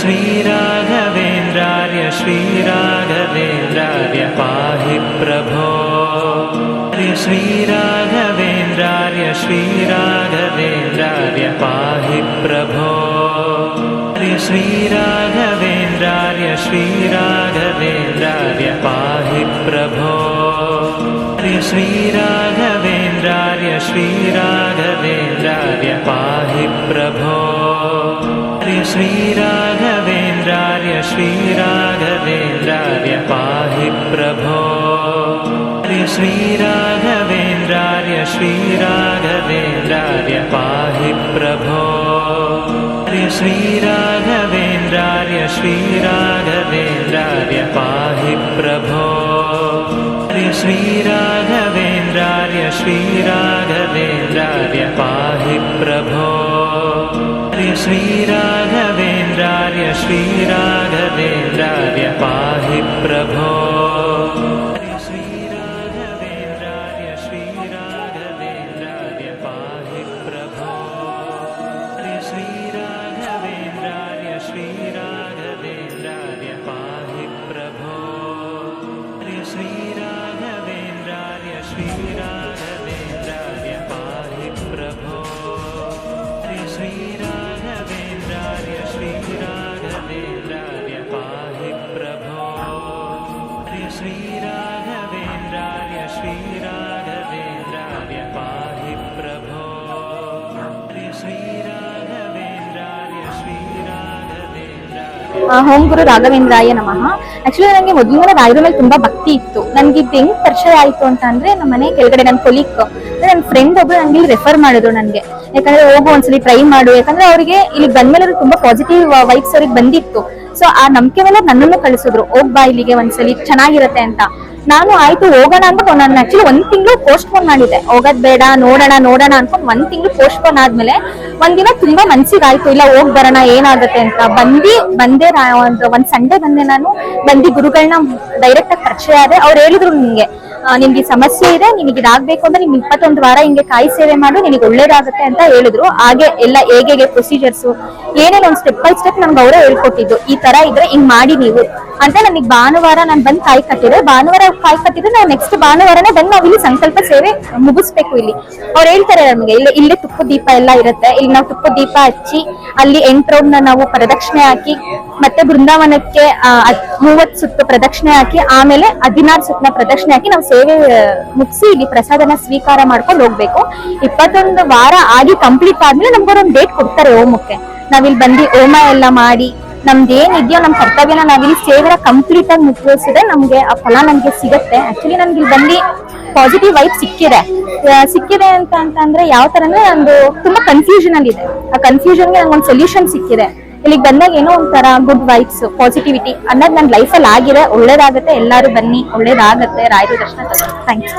श्रीराघवेन्द्रार्य श्रीराघवेन्द्रार्य पाहि प्रभो। श्रीराघवेन्द्रार्य श्रीराघवेन्द्रार्य पाहि प्रभो। श्रीराघवेन्द्रार्य श्रीराघवेन्द्रार्य पाहि प्रभो। श्रीराघवेन्द्रार्य श्रीराघवेन्द्रार्य पाहि प्रभो श्रीराघवेन्द्रार्य श्रीराघवेन्द्रार्य पाहि प्रभो। श्रीराघवेन्द्रार्य श्रीराघवेन्द्रार्य पाहि प्रभो। श्रीराघवेन्द्रार्य श्रीराघवेन्द्रार्य पाहि प्रभो। श्रीराघवेन्द्रार्य श्रीराघवेन्द्रार्य पाहि प्रभो श्रीराघवेन्द्रार्य श्रीराघवेन्द्रार्य पाहि प्रभो sweetheart. ಹೋಮ್ ಗುರು ರಾಘವೇಂದ್ರಾಯ ನಮಃ. ಆಕ್ಚುಲಿ ನನಗೆ ಮೊದಲಿಂದ ರಾಯರ ಮೇಲೆ ತುಂಬಾ ಭಕ್ತಿ ಇತ್ತು. ನನಗೆ ಇದು ಹೆಂಗ್ ಪರಿಚಯ ಆಯಿತು ಅಂತ ಅಂದ್ರೆ, ನಮ್ಮ ಮನೆ ಕೆಳಗಡೆ ನನ್ನ ಕೊಲೀಕ್ ನನ್ನ ಫ್ರೆಂಡ್ ಒಬ್ರು ನನಗೆ ಇಲ್ಲಿ ರೆಫರ್ ಮಾಡಿದ್ರು ನನಗೆ. ಯಾಕಂದ್ರೆ ಹೋಗೋ ಒಂದ್ಸಲಿ ಟ್ರೈ ಮಾಡು. ಯಾಕಂದ್ರೆ ಅವರಿಗೆ ಇಲ್ಲಿ ಬಂದ್ಮೇಲೆ ತುಂಬಾ ಪಾಸಿಟಿವ್ ವೈಬ್ಸ್ ಅವ್ರಿಗೆ ಬಂದಿತ್ತು. ಸೊ ಆ ನಂಬಿಕೆ ಮೇಲೆ ನನ್ನನ್ನು ಕಳಿಸಿದ್ರು. ಹೋಗ್ಬಾ ಇಲ್ಲಿಗೆ ಒಂದ್ಸಲಿ, ಚೆನ್ನಾಗಿರತ್ತೆ ಅಂತ. ನಾನು ಆಯ್ತು, ಹೋಗೋಣ ಅಂತ ನಾನು ಆಕ್ಚುಲಿ ಒಂದ್ ತಿಂಗಳು ಪೋಸ್ಟ್ ಪೋನ್ ಮಾಡಿದ್ದೆ ಹೋಗೋದ್ ಬೇಡ, ನೋಡೋಣ ನೋಡೋಣ ಅನ್ಕೊಂಡ್ ಒಂದ್ ತಿಂಗಳು ಪೋಸ್ಟ್ ಪೋನ್ ಆದ್ಮೇಲೆ ಒಂದಿನ ತುಂಬಾ ಮನ್ಸಿಗೆ ಆಯ್ತು, ಇಲ್ಲ ಹೋಗ್ ಬರೋಣ, ಏನಾಗುತ್ತೆ ಅಂತ. ಬಂದಿ, ಬಂದೆ ಒಂದ್ ಒಂದ್ ಸಂಡೆ ಬಂದೆ ನಾನು. ಬಂದಿ ಗುರುಗಳನ್ನ ಡೈರೆಕ್ಟ್ ಆಗಿ ಪರಿಚಯ ಆದ್ರೆ ಅವ್ರು ಹೇಳಿದ್ರು ನಿಮ್ಗೆ ನಿಮ್ಗೆ ಸಮಸ್ಯೆ ಇದೆ ನಿಮಗೆ ಇದಾಗ್ಬೇಕು ಅಂದ್ರೆ ನಿಮ್ಗೆ ಇಪ್ಪತ್ತೊಂದು ವಾರ ಹಿಂಗೆ ಕಾಯಿ ಸೇವೆ ಮಾಡು, ನಿನಗೆ ಒಳ್ಳೇದಾಗುತ್ತೆ ಅಂತ ಹೇಳಿದ್ರು. ಹಾಗೆ ಎಲ್ಲ ಹೇಗೆ ಪ್ರೊಸೀಜರ್ಸ್ ಏನೇನು ಒಂದು ಸ್ಟೆಪ್ ಬೈ ಸ್ಟೆಪ್ ನಮ್ಗೆ ಅವರೇ ಹೇಳ್ಕೊಟ್ಟಿದ್ದು. ಈ ತರ ಇದ್ರೆ ಹಿಂಗ್ ಮಾಡಿ ನೀವು. ಅಂತ ನನಗೆ ಭಾನುವಾರ ನಾನು ಬಂದು ಕಾಯಿ ಕಟ್ಟಿದ್ರೆ ಭಾನುವಾರ ಕಾಯಿ ಕಟ್ಟಿದ್ರೆ ನಾವು ನೆಕ್ಸ್ಟ್ ಭಾನುವಾರನೇ ಬಂದು ನಾವು ಇಲ್ಲಿ ಸಂಕಲ್ಪ ಸೇವೆ ಮುಗಿಸ್ಬೇಕು ಇಲ್ಲಿ. ಅವ್ರು ಹೇಳ್ತಾರೆ ನಮ್ಗೆ, ಇಲ್ಲಿ, ಇಲ್ಲೇ ತುಪ್ಪ ದೀಪ ಎಲ್ಲ ಇರುತ್ತೆ. ಇಲ್ಲಿ ನಾವು ತುಪ್ಪ ದೀಪ ಹಚ್ಚಿ, ಅಲ್ಲಿ ಎಂಟ್ರೋಡ್ನ ರೌಂಡ್ ನಾವು ಪ್ರದಕ್ಷಿಣೆ ಹಾಕಿ ಮತ್ತೆ ಬೃಂದಾವನಕ್ಕೆ ಮೂವತ್ ಸುತ್ತು ಪ್ರದಕ್ಷಿಣೆ ಹಾಕಿ, ಆಮೇಲೆ ಹದಿನಾರು ಸುತ್ತಿನ ಪ್ರದಕ್ಷಿಣೆ ಹಾಕಿ ನಾವು ಸೇವೆ ಮುಗಿಸಿ ಇಲ್ಲಿ ಪ್ರಸಾದನ ಸ್ವೀಕಾರ ಮಾಡ್ಕೊಂಡು ಹೋಗ್ಬೇಕು. ಇಪ್ಪತ್ತೊಂದು ವಾರ ಆಗಿ ಕಂಪ್ಲೀಟ್ ಆದ್ಮೇಲೆ ನಮ್ಗೊಂದು ಡೇಟ್ ಕೊಡ್ತಾರೆ ಹೋಮಕ್ಕೆ. ನಾವಿಲ್ಲಿ ಬಂದು ಹೋಮ ಎಲ್ಲ ಮಾಡಿ, ನಮ್ದು ಏನಿದೆಯೋ ನಮ್ಮ ಕರ್ತವ್ಯನ ನಾವಿಲ್ಲಿ ಸೇವೆ ಕಂಪ್ಲೀಟ್ ಆಗಿ ಮುಗಿಸಿದ್ರೆ ನಮ್ಗೆ ಆ ಫಲ ನಮ್ಗೆ ಸಿಗತ್ತೆ. ಆಕ್ಚುಲಿ ನನ್ಗೆ ಇಲ್ಲಿ ಬಂದು ಪಾಸಿಟಿವ್ ವೈಬ್ ಸಿಕ್ಕಿದೆ. ಸಿಕ್ಕಿದೆ ಅಂತ ಅಂತಂದ್ರೆ ಯಾವ ತರ ಅಂದ್ರೆ ಒಂದು ತುಂಬಾ ಕನ್ಫ್ಯೂಷನ್ ಅಲ್ಲಿ ಇದೆ. ಆ ಕನ್ಫ್ಯೂಷನ್ಗೆ ನಂಗೆ ಒಂದು ಸೊಲ್ಯೂಷನ್ ಸಿಕ್ಕಿದೆ. ಇಲ್ಲಿಗೆ ಬಂದಾಗ ಏನೋ ಒಂಥರ ಗುಡ್ ವೈಬ್ಸ್ ಪಾಸಿಟಿವಿಟಿ ಅನ್ನೋದು ನನ್ನ ಲೈಫಲ್ಲಿ ಆಗಿರೋ ಒಳ್ಳೇದಾಗುತ್ತೆ, ಎಲ್ಲರೂ ಬನ್ನಿ, ಒಳ್ಳೇದಾಗತ್ತೆ. ರಾಯರ ದರ್ಶನ ಥ್ಯಾಂಕ್ಸ್